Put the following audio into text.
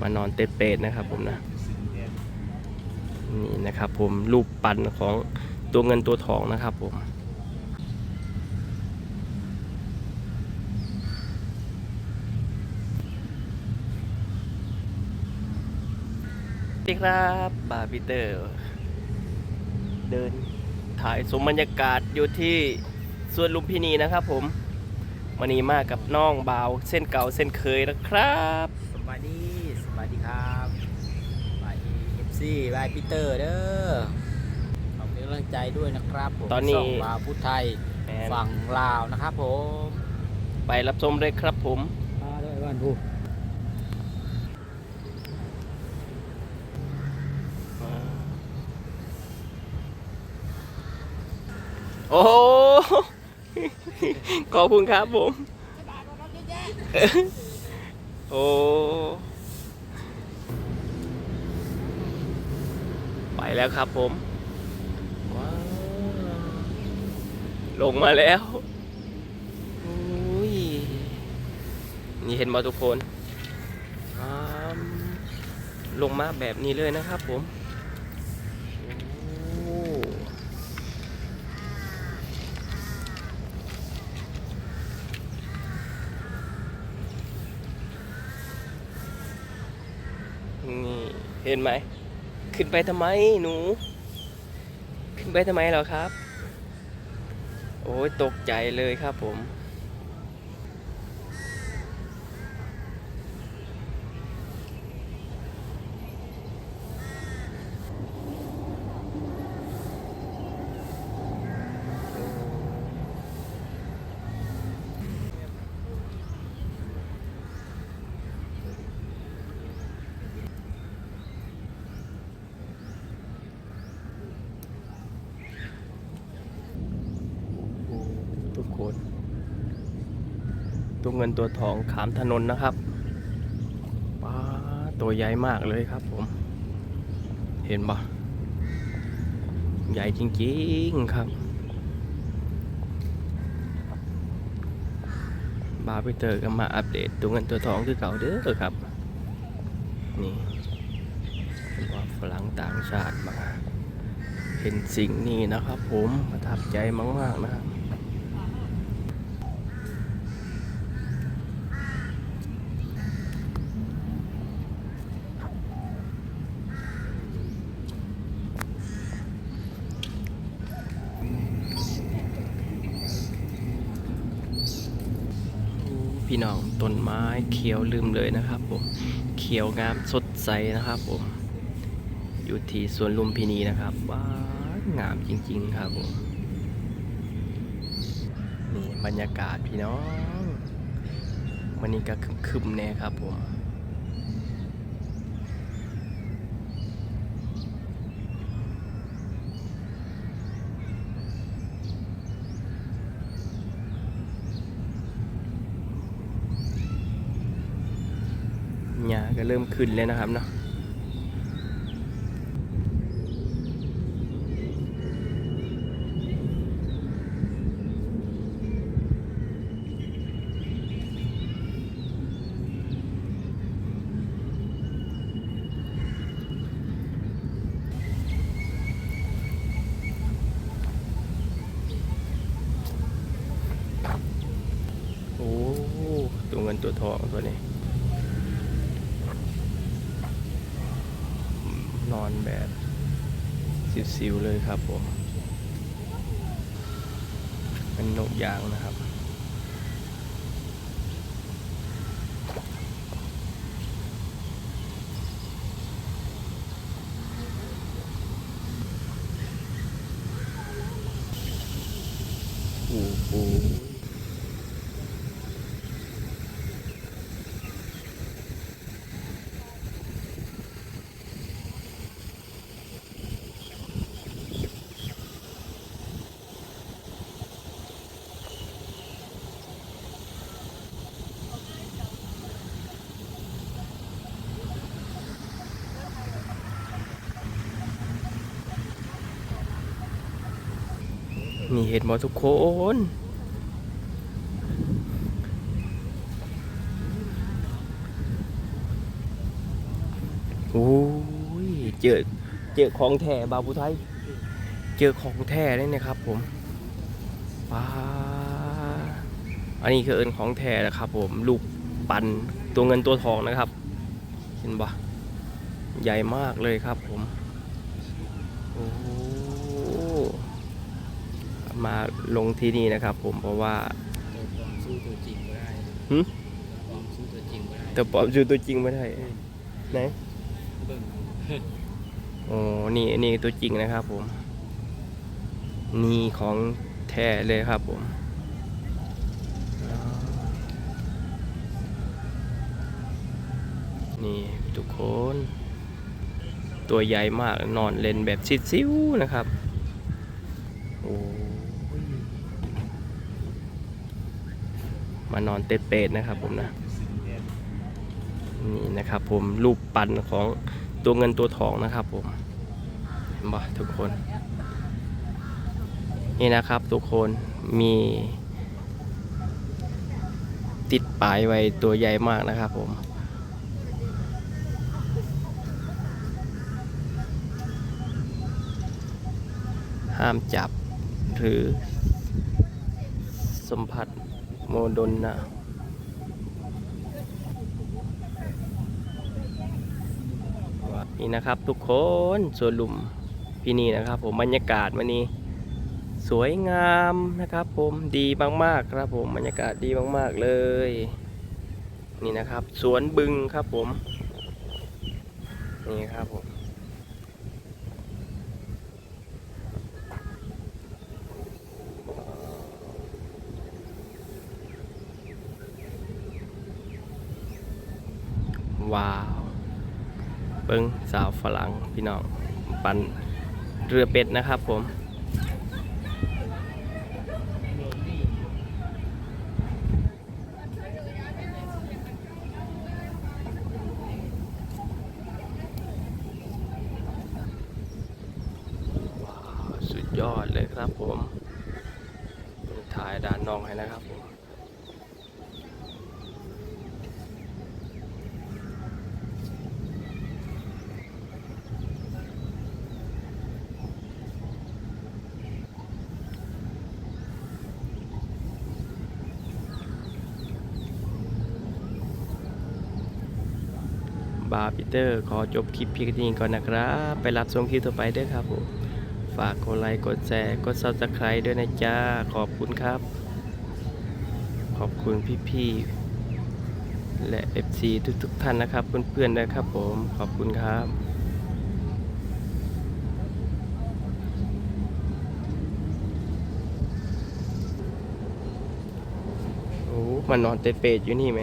มานอนเต็ดเป็ดนะครับผมนะนี่นะครับผมรูปปั้นของตัวเงินตัวทองนะครับผมสวัสดีครับบาร์บิเตอร์ เดินถ่ายสมบรรยากาศอยู่ที่สวนลุมพินีนะครับผมวันนี้มากับน้องบาวเส้นเก่าเส้นเคยนะครับสวัสดี สวัสดีครับบายเอฟซีบายปีเตอร์เด้อขอบคุณกำลังใจด้วยนะครับผมตอนนี้ช่งลาวพุทธไทยฝั่งลาวนะครับผมไปรับชมเลยครับผม มาด้วยวันผู้โอ้โห ขอบคุณครับผม โอ้ ไป แล้วครับผมว้าวลงมาแล้วอุ้ยนี่เห็นมาทุกคนอ่ามลงมาแบบนี้เลยนะครับผมโอ้นี่เห็นไหม ขึ้นไปทำไมหนู ขึ้นไปทำไมเหรอครับ โอ้ยตกใจเลยครับผม ทุกคน ตัวเงินตัวทองขามถนนนะครับป้าตัวใหญ่มากเลยครับผม เห็นปะใหญ่จริงๆครับบาไปเตอร์ก็มาอัปเดตตัวเงินตัวทองคือเก่าเด้อครับ นี่ว่าฝรั่งต่างชาติมา เห็นสิ่งนี้นะครับผมประทับใจมากๆนะครับ พี่น้องต้นไม้เขียวลืมเลยนะครับผมเขียวงามสดใสนะครับผมอยู่ที่สวนลุมพินีนะครับว้าวงามจริง ๆ ครับผมนี่บรรยากาศพี่น้องวันนี้ก็คึมๆแน่ครับผม หญ้า ก็เริ่มขึ้นแล้วนะครับเนาะโอ้ตัวเงินตัวทองตัวนี้ นอนแบบสิวๆเลยครับผมเป็นนกยางนะครับโอ้โห เห็นหมดทุกคนโอ้ยเจอเจอของแท้บาวผู้ไทย เจอของแท้เลยนะครับผมว้าอันนี้คือเอินของแท้นะครับ ผมลูกปันตัวเงินตัวทองนะครับ เห็นปะใหญ่มากเลยครับผมโอ้ มาลงที่นี่นะครับ ผมเพราะว่าตัวปลอมสู้ตัวจริงไม่ได้หึปลอมสู้ตัวจริงไม่ได้แต่ปอบอยู่ตัวจริงไม่ได้ไหนเบิ่งโอ้นี่นี่ตัวจริงนะครับ ผม นี่ของแท้เลยครับผมนี่ทุกคน ตัวใหญ่มากนอนเล่นแบบชิดซิ้วนะครับ โอ้ย มานอนเต็ดเป็ดนะครับผมนะนี่นะครับผมรูปปั้นของตัวเงินตัวทองนะครับผมเห็นบ่ทุกคน นี่นะครับทุกคนมีติดปลายไว้ตัวใหญ่มากนะครับผม ห้ามจับหรือสัมผัส โมดนนะนี่นะครับทุกคนสวนลุมพี่นี่นะครับ ผมบรรยากาศวันนี้ สวยงามนะครับผมดีมากๆครับผมบรรยากาศดีมากๆเลย นี่นะครับ สวนบึงครับผม นี่ครับผม ว้าวเบิ้งสาวฝรั่งพี่น้องปั่นเรือเป็ดนะครับผมว้าวสุดยอดเลยครับผมถ่ายด้านนอกให้นะครับผม บาร์ปีเตอร์ ขอจบคลิปเพียงนี้ก่อนนะครับ ไปรับชมคลิปต่อไปด้วยครับผมฝากกดไลค์กดแชร์กด subscribe ด้วยนะจ้า ขอบคุณครับ ขอบคุณพี่ๆ และ FC ทุกๆท่านนะครับ เพื่อนๆนะครับผม ขอบคุณครับโอ้มานอนเตะเป็ดอยู่นี่ไหม